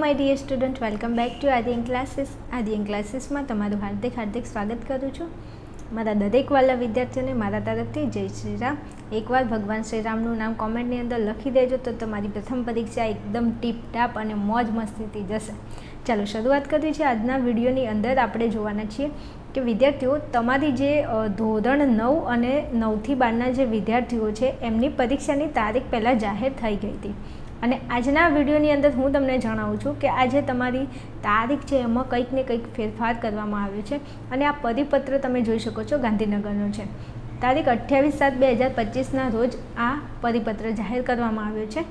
My dear student welcome back to Aryan classes Aryan ક્લાસીસમાં તમારું હાર્દિક હાર્દિક સ્વાગત કરું છું. મારા દરેક વાલા વિદ્યાર્થીઓને મારા તરફથી જય શ્રી રામ. એકવાર ભગવાન શ્રીરામનું નામ કોમેન્ટની અંદર લખી દેજો તો તમારી પ્રથમ પરીક્ષા એકદમ ટીપટાપ અને મોજ મસ્તીથી જશે. ચાલો, શરૂઆત કરવી છે આજના વિડીયોની અંદર. આપણે જોવાના છીએ કે વિદ્યાર્થીઓ, તમારી જે ધોરણ નવ અને નવથી બારના જે વિદ્યાર્થીઓ છે, એમની પરીક્ષાની તારીખ પહેલાં જાહેર થઈ ગઈ હતી. અને આજના વિડીયોની અંદર હું તમને જણાવું છું કે આજે તમારી તારીખ છે એમાં કંઈક ને કંઈક ફેરફાર કરવામાં આવ્યો છે અને આ પરિપત્ર તમે જોઈ શકો છો ગાંધીનગરનો છે. તારીખ અઠ્યાવીસ સાત બે હજાર પચીસના રોજ આ પરિપત્ર જાહેર કરવામાં આવ્યો છે.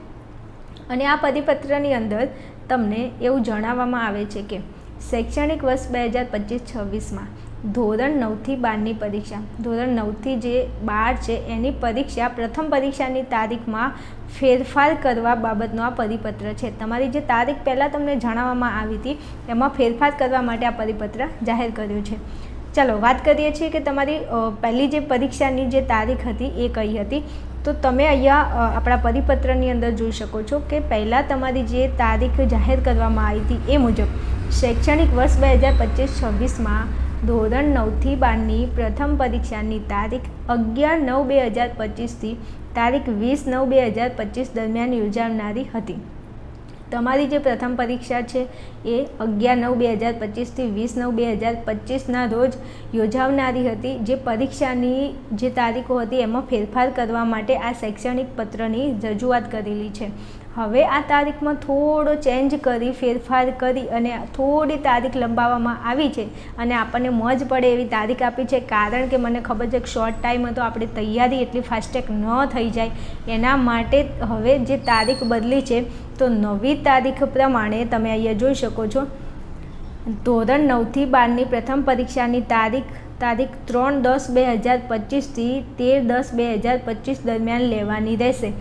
અને આ પરિપત્રની અંદર તમને એવું જણાવવામાં આવે છે કે શૈક્ષણિક વર્ષ બે હજાર પચીસ છવ્વીસમાં ધોરણ નવથી બારની પરીક્ષા. ધોરણ નવથી જે બાર છે, એની પરીક્ષા, પ્રથમ પરીક્ષાની તારીખમાં ફેરફાર કરવા બાબતનો આ પરિપત્ર છે. તમારી જે તારીખ પહેલાં તમને જણાવવામાં આવી હતી, એમાં ફેરફાર કરવા માટે આ પરિપત્ર જાહેર કર્યો છે. ચાલો, વાત કરીએ છીએ કે તમારી પહેલી જે પરીક્ષાની જે તારીખ હતી, એ કઈ હતી? તો તમે અહીંયા આપણા પરિપત્રની અંદર જોઈ શકો છો કે પહેલાં તમારી જે તારીખ જાહેર કરવામાં આવી હતી એ મુજબ શૈક્ષણિક વર્ષ બે હજાર પચીસ છવ્વીસમાં ધોરણ નવથી બારની પ્રથમ પરીક્ષાની તારીખ અગિયાર નવ બે હજાર પચીસથી તારીખ વીસ નવ બે હજાર પચીસ દરમિયાન યોજાનારી હતી. તમારી જે પ્રથમ પરીક્ષા છે એ અગિયાર નવ બે હજાર પચીસથી વીસ નવ બે હજાર પચીસના રોજ યોજાવનારી હતી. જે પરીક્ષાની જે તારીખો હતી એમાં ફેરફાર કરવા માટે આ શૈક્ષણિક પત્રની રજૂઆત કરેલી છે. હવે આ તારીખમાં થોડો ચેન્જ કરી, ફેરફાર કરી અને થોડી તારીખ લંબાવવામાં આવી છે અને આપણને મોજ પડે એવી તારીખ આપી છે. કારણ કે મને ખબર છે કે શોર્ટ ટાઈમ હતો, આપણી તૈયારી એટલી ફાસ્ટેક ન થઈ જાય. એના માટે હવે જે તારીખ બદલી છે તો નવી તારીખ પ્રમાણે તમે અહીંયા જોઈ શકો છો. ધોરણ નવથી બારની પ્રથમ પરીક્ષાની તારીખ તારીખ ત્રણ દસ બે હજાર પચીસથી તેર દસ બે હજાર પચીસ દરમિયાન લેવાની રહેશે.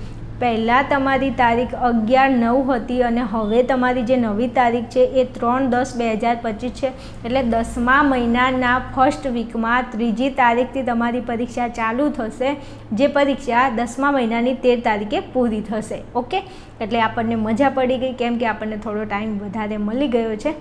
પહેલાં તમારી તારીખ અગિયાર નવ હતી અને હવે તમારી જે નવી તારીખ છે એ ત્રણ દસ બે હજાર પચીસ છે. એટલે દસમા મહિનાના ફર્સ્ટ વીકમાં ત્રીજી તારીખથી તમારી પરીક્ષા ચાલુ થશે. જે પરીક્ષા દસમા મહિનાની તેર તારીખે પૂરી થશે. ઓકે? એટલે આપણને મજા પડી ગઈ કેમ કે આપણને થોડો ટાઈમ વધારે મળી ગયો છે.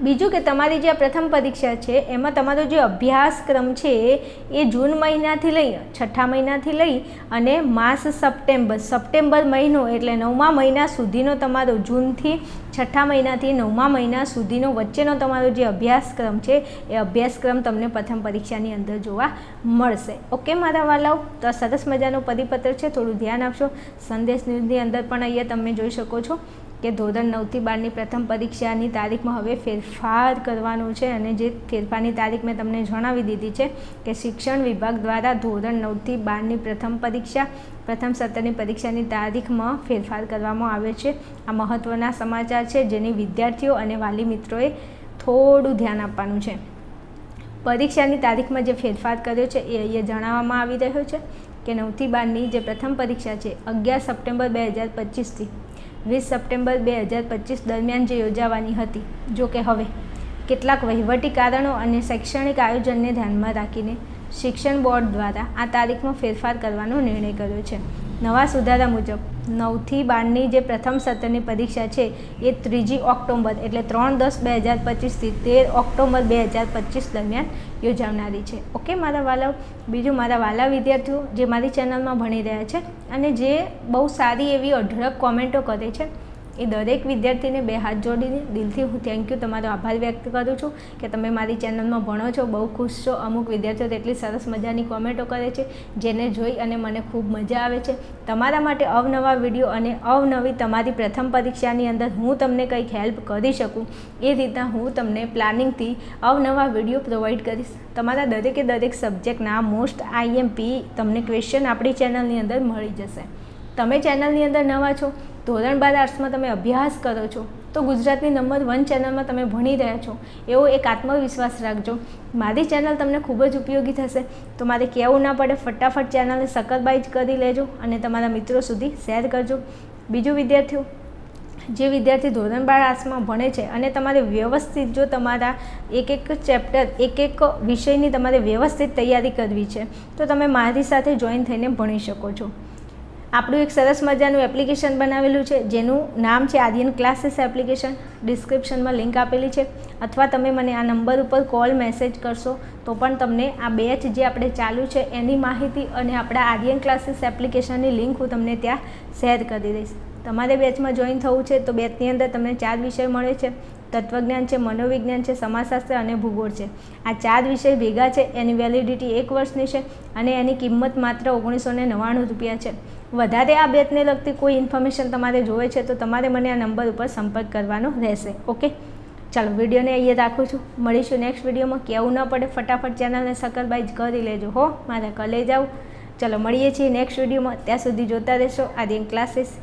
બીજું કે તમારી જે આ પ્રથમ પરીક્ષા છે, એમાં તમારો જે અભ્યાસક્રમ છે, એ જૂન મહિનાથી લઈ, છઠ્ઠા મહિનાથી લઈ અને માસ સપ્ટેમ્બર સપ્ટેમ્બર મહિનો એટલે નવમા મહિના સુધીનો તમારો જૂનથી, છઠ્ઠા મહિનાથી નવમા મહિના સુધીનો વચ્ચેનો તમારો જે અભ્યાસક્રમ છે, એ અભ્યાસક્રમ તમને પ્રથમ પરીક્ષાની અંદર જોવા મળશે. ઓકે, મારા વાલાઓ? તો સરસ મજાનો પરિપત્ર છે, થોડું ધ્યાન આપશો. સંદેશ ન્યૂઝની અંદર પણ અહીંયા તમે જોઈ શકો છો. કે ધોરણ નવથી બારની પ્રથમ પરીક્ષાની તારીખમાં હવે ફેરફાર કરવાનો છે અને જે ફેરફારની તારીખ મેં તમને જણાવી દીધી છે કે શિક્ષણ વિભાગ દ્વારા ધોરણ નવથી બારની પ્રથમ પરીક્ષા, પ્રથમ સત્રની પરીક્ષાની તારીખમાં ફેરફાર કરવામાં આવે છે. આ મહત્ત્વના સમાચાર છે જેની વિદ્યાર્થીઓ અને વાલી મિત્રોએ થોડું ધ્યાન આપવાનું છે. પરીક્ષાની તારીખમાં જે ફેરફાર કર્યો છે એ અહીંયા જણાવવામાં આવી રહ્યો છે કે નવથી બારની જે પ્રથમ પરીક્ષા છે, અગિયાર સપ્ટેમ્બર બે હજાર પચીસથી વીસ સપ્ટેમ્બર બે હજાર પચીસ દરમિયાન જે યોજાવાની હતી. જો કે હવે કેટલાક વહીવટી કારણો અને શૈક્ષણિક આયોજનને ધ્યાનમાં રાખીને શિક્ષણ બોર્ડ દ્વારા આ તારીખમાં ફેરફાર કરવાનો નિર્ણય કર્યો છે. નવા સુધારા મુજબ નવથી બારની જે પ્રથમ સત્રની પરીક્ષા છે, એ ત્રીજી ઓક્ટોબર એટલે ત્રણ દસ બે હજાર પચીસથી તેર ઓક્ટોબર બે હજાર પચીસ દરમિયાન યોજાનારી છે. ઓકે, મારા વાલા, બીજું મારા વાલા વિદ્યાર્થીઓ જે મારી ચેનલમાં ભણી રહ્યા છે અને જે બહુ સારી એવી અઢળક કોમેન્ટો કરે છે એ દરેક વિદ્યાર્થીને બે હાથ જોડીને દિલથી હું થેન્ક યુ તમારો આભાર વ્યક્ત કરું છું કે તમે મારી ચેનલમાં ભણો છો, બહુ ખુશ છો. અમુક વિદ્યાર્થીઓ એટલી સરસ મજાની કોમેન્ટો કરે છે, જેને જોઈ અને મને ખૂબ મજા આવે છે. તમારા માટે અવનવા વીડિયો અને અવનવી તમારી પ્રથમ પરીક્ષાની અંદર હું તમને કંઈક હેલ્પ કરી શકું. એ રીતના હું તમને પ્લાનિંગથી અવનવા વીડિયો પ્રોવાઈડ કરીશ. તમારા દરેકે દરેક સબ્જેક્ટના મોસ્ટ આઈએમપી તમને ક્વેશ્ચન આપણી ચેનલની અંદર મળી જશે. તમે ચેનલની અંદર નવા છો ધોરણ બાર આર્ટ્સમાં તમે અભ્યાસ કરો છો, તો ગુજરાતની નંબર વન ચેનલમાં તમે ભણી રહ્યા છો. એવો એક આત્મવિશ્વાસ રાખજો. મારી ચેનલ તમને ખૂબ જ ઉપયોગી થશે. તો મારે કહેવું ના પડે, ફટાફટ ચેનલને સકરબાઈજ કરી લેજો અને તમારા મિત્રો સુધી શેર કરજો. બીજું વિદ્યાર્થીઓ, જે વિદ્યાર્થી ધોરણ બાર આર્ટ્સમાં ભણે છે અને તમારે વ્યવસ્થિત જો તમારા એક એક ચેપ્ટર એક એક વિષયની તમારે વ્યવસ્થિત તૈયારી કરવી છે, તો તમે મારી સાથે જોઈન થઈને ભણી શકો છો. આપણું એક સરસ મજાનું એપ્લિકેશન બનાવેલું છે, જેનું નામ છે આર્યન ક્લાસીસ એપ્લિકેશન ડિસ્ક્રિપ્શનમાં લિંક આપેલી છે. અથવા તમે મને આ નંબર ઉપર કોલ મેસેજ કરશો, તો પણ તમને આ બેચ જે આપણે ચાલુ છે, એની માહિતી અને આપણા આર્યન ક્લાસીસ એપ્લિકેશનની લિંક હું તમને ત્યાં શેર કરી દઈશ. તમારે બેચમાં જોઈન થવું છે, તો બેચની અંદર તમને ચાર વિષય મળે છે. તત્વજ્ઞાન છે, મનોવિજ્ઞાન છે, સમાજશાસ્ત્ર અને ભૂગોળ છે. આ ચાર વિષય ભેગા છે, એની વેલિડિટી એક વર્ષની છે અને એની કિંમત માત્ર ઓગણીસો ને નવ્વાણું રૂપિયા છે. વધારે આ બેચને લગતી કોઈ ઇન્ફોર્મેશન તમારે જોવે છે તો તમારે મને આ નંબર ઉપર સંપર્ક કરવાનો રહેશે ઓકે ચાલો, વિડીયોને અહીંયા રાખું છું. મળીશું નેક્સ્ટ વિડીયોમાં. કેવું ન પડે, ફટાફટ ચેનલને સકરબાઈજ કરી લેજો, હો? મારા કલે જાઓ ચલો, મળીએ છીએ નેક્સ્ટ વિડીયોમાં. ત્યાં સુધી જોતા રહેશો. આર્યન ક્લાસીસ